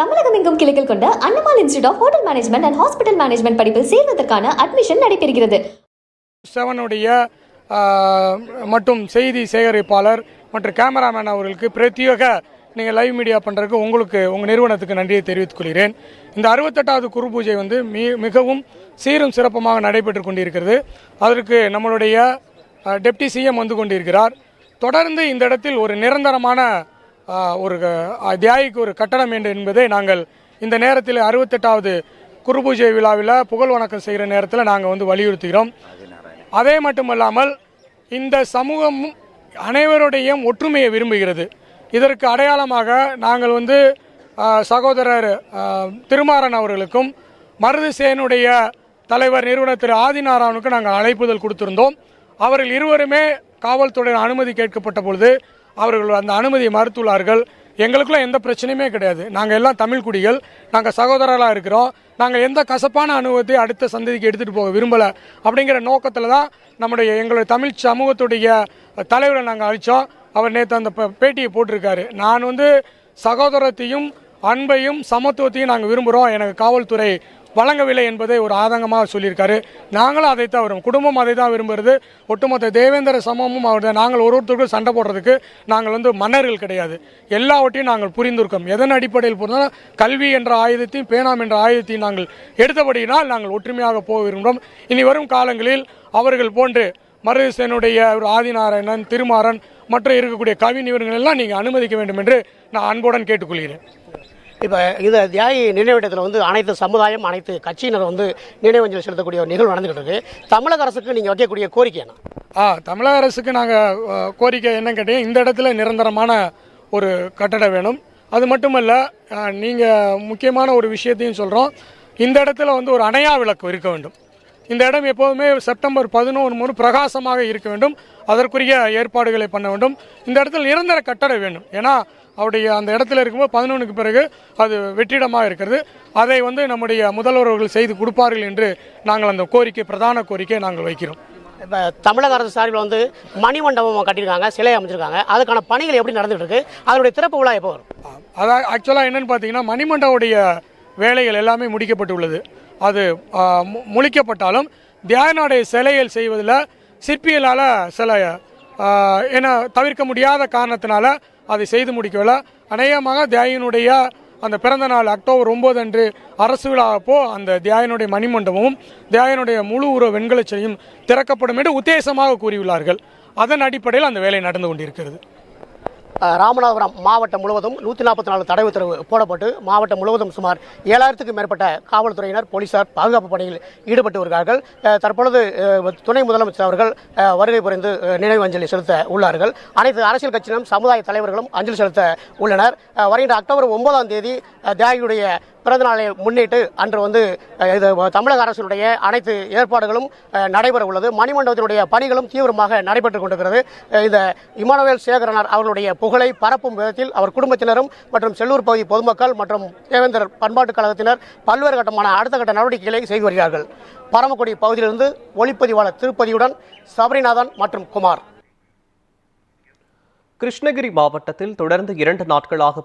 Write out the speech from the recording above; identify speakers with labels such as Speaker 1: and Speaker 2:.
Speaker 1: தமிழகம் எங்கும் கிளைகள் கொண்ட Annamalai institute of hotel management and hospital management படிப்பில் சேர்வதற்கான அட்மிஷன் நடைபெறுகிறது.
Speaker 2: செவனுடைய மற்றும் செய்தி சேகரிப்பாளர் மற்றும் கேமராமேன் அவர்களுக்கு பிரத்யேக நீங்கள் லைவ் மீடியா பண்ணுறதுக்கு உங்களுக்கு உங்கள் நிறுவனத்துக்கு நன்றியை தெரிவித்துக் கொள்கிறேன். இந்த அறுபத்தெட்டாவது குரு பூஜை வந்து மி மிகவும் சீரும் சிறப்பமாக நடைபெற்று கொண்டிருக்கிறது. அதற்கு நம்மளுடைய டெப்டி சிஎம் வந்து கொண்டிருக்கிறார். தொடர்ந்து இந்த இடத்தில் ஒரு நிரந்தரமான ஒரு தியாகிக்கு ஒரு கட்டணம் என்று என்பதை நாங்கள் இந்த நேரத்தில் அறுபத்தெட்டாவது குருபூஜை விழாவில் புகழ் வணக்கம் செய்கிற நேரத்தில் நாங்கள் வந்து வலியுறுத்துகிறோம். அதே மட்டுமல்லாமல் இந்த சமூகம் அனைவருடைய ஒற்றுமையை விரும்புகிறது. இதற்கு அடையாளமாக நாங்கள் வந்து சகோதரர் திருமாறன் அவர்களுக்கும் மருதுசேனுடைய தலைவர் நிறுவனர் திரு ஆதிநாராயணுக்கு நாங்கள் அழைப்புதல் கொடுத்திருந்தோம். அவர்கள் இருவருமே காவல்துறையின் அனுமதி கேட்கப்பட்ட பொழுது அவர்கள் அந்த அனுமதியை மறுத்துள்ளார்கள். எங்களுக்குள்ள எந்த பிரச்சனையுமே கிடையாது. நாங்கள் எல்லாம் தமிழ் குடிகள். நாங்கள் சகோதரர்களாக இருக்கிறோம். நாங்கள் எந்த கசப்பான அனுபவத்தை அடுத்த சந்ததிக்கு எடுத்துகிட்டு போக விரும்பலை. அப்படிங்கிற நோக்கத்தில் தான் நம்முடைய எங்களுடைய தமிழ் சமூகத்துடைய தலைவரை நாங்கள் அழித்தோம் அவர் நேற்று அந்த பேட்டியை போட்டிருக்காரு. நான் வந்து சகோதரத்தையும் அன்பையும் சமத்துவத்தையும் நாங்கள் விரும்புகிறோம் எனக்கு காவல்துறை வழங்கவில்லை என்பதை ஒரு ஆதங்கமாக சொல்லியிருக்காரு. நாங்களும் அதை தான் வரும் குடும்பம் அதை தான் விரும்புகிறது ஒட்டுமொத்த தேவேந்திர சமமும் அவர் தான் நாங்கள் ஒரு ஒருத்தருக்கும் சண்டை போடுறதுக்கு நாங்கள் வந்து மன்னர்கள் கிடையாது. எல்லாவற்றையும் நாங்கள் புரிந்திருக்கோம். எதன் அடிப்படையில் புரிந்தாலும் கல்வி என்ற ஆயுதத்தையும் பேனாம் என்ற ஆயுதத்தையும் நாங்கள் எடுத்தபடியினால் நாங்கள் ஒற்றுமையாக போக விரும்புகிறோம். இனி வரும் காலங்களில் அவர்கள் போன்று மருதசேனுடைய ஒரு ஆதிநாராயணன் திருமாறன் மற்ற இருக்கக்கூடிய கவின் இவர்கள் எல்லாம் நீங்கள் அனுமதிக்க வேண்டும் என்று நான் அன்புடன் கேட்டுக்கொள்கிறேன்.
Speaker 3: இப்போ இந்த தியாகி நினைவிடத்தில் வந்து அனைத்து சமுதாயம் அனைத்து கட்சியினர் வந்து நினைவஞ்சலி செலுத்தக்கூடிய ஒரு நிகழ்வு நடந்துகிட்டு இருக்கு தமிழக அரசுக்கு நீங்கள் வைக்கக்கூடிய கோரிக்கை என்ன?
Speaker 2: ஆ தமிழக அரசுக்கு நாங்கள் கோரிக்கை என்னன்னு கேட்டீங்க இந்த இடத்துல நிரந்தரமான ஒரு கட்டடம் வேணும். அது மட்டுமல்ல நீங்கள் முக்கியமான ஒரு விஷயத்தையும் சொல்கிறோம் இந்த இடத்துல வந்து ஒரு அணையா விளக்கு இருக்க வேண்டும். இந்த இடம் எப்போதுமே செப்டம்பர் பதினோரு மூணு பிரகாசமாக இருக்க வேண்டும். அதற்குரிய ஏற்பாடுகளை பண்ண வேண்டும். இந்த இடத்துல நிரந்தர கட்டடம் வேண்டும். ஏன்னா அவருடைய அந்த இடத்துல இருக்கும்போது பதினொன்றுக்கு பிறகு அது வெற்றிடமாக இருக்கிறது. அதை வந்து நம்முடைய முதல்வர் அவர்கள் செய்து கொடுப்பார்கள் என்று நாங்கள் அந்த கோரிக்கை பிரதான கோரிக்கையை நாங்கள் வைக்கிறோம்.
Speaker 3: இப்போ தமிழக அரசு சார்பில் வந்து மணிமண்டபம் கட்டியிருக்காங்க சிலை அமைச்சிருக்காங்க. அதுக்கான பணிகள் எப்படி நடந்துகிட்டு இருக்கு அதனுடைய திறப்பு விழா எப்போ வரும்?
Speaker 2: அதான் ஆக்சுவலாக என்னன்னு பார்த்தீங்கன்னா மணிமண்டவுடைய வேலைகள் எல்லாமே முடிக்கப்பட்டுள்ளது அது மு- முழிக்கப்பட்டாலும் தியானுடைய சிலைகள் செய்வதில் சிற்பிகளால் சில ஆ, என்ன தவிர்க்க முடியாத காரணத்தினால அதை செய்து முடிக்கவில்லை. அநேகமாக தியாயினுடைய அந்த பிறந்த நாள் அக்டோபர் ஒன்பது அன்று அரசு விழாவப்போ அந்த தியாயனுடைய மணிமண்டபமும் தியாயனுடைய முழு உருவ வெண்கலச் திறக்கப்படும் என்று உத்தேசமாக கூறியுள்ளார்கள். அதன் அடிப்படையில் அந்த வேலை நடந்து கொண்டிருக்கிறது.
Speaker 3: ராமநாதபுரம் மாவட்டம் முழுவதும் நூற்றி நாற்பத்தி நாலு தடை உத்தரவு போடப்பட்டு மாவட்டம் முழுவதும் சுமார் ஏழாயிரத்துக்கும் மேற்பட்ட காவல்துறையினர் போலீசார் பாதுகாப்பு பணியில் ஈடுபட்டு வருகிறார்கள். தற்பொழுது துணை முதலமைச்சர் அவர்கள் வருகை புரிந்து நினைவு அஞ்சலி செலுத்த உள்ளார்கள். அனைத்து அரசியல் கட்சியினரும் சமுதாய தலைவர்களும் அஞ்சலி செலுத்த உள்ளனர். வருகின்ற அக்டோபர் ஒன்பதாம் தேதி தியாகியுடைய பிறந்த நாளை முன்னிட்டு அன்று வந்து இது தமிழக அரசினுடைய அனைத்து ஏற்பாடுகளும் நடைபெற உள்ளது. மணிமண்டபத்தினுடைய பணிகளும் தீவிரமாக நடைபெற்றுக் கொண்டிருக்கிறது. இந்த இமானுவேல் சேகரனார் அவர்களுடைய புகழை பரப்பும் விதத்தில் அவர் குடும்பத்தினரும் மற்றும் செல்லூர் பகுதி பொதுமக்கள் மற்றும் தேவேந்தர் பண்பாட்டுக் கழகத்தினர் பல்வேறு கட்டமான அடுத்த கட்ட நடவடிக்கைகளை செய்து வருகிறார்கள். பரமக்குடி பகுதியிலிருந்து ஒளிப்பதிவாளர் திருப்பதியுடன் சபரிநாதன் மற்றும் குமார்.
Speaker 4: கிருஷ்ணகிரி மாவட்டத்தில் தொடர்ந்து இரண்டு நாட்களாக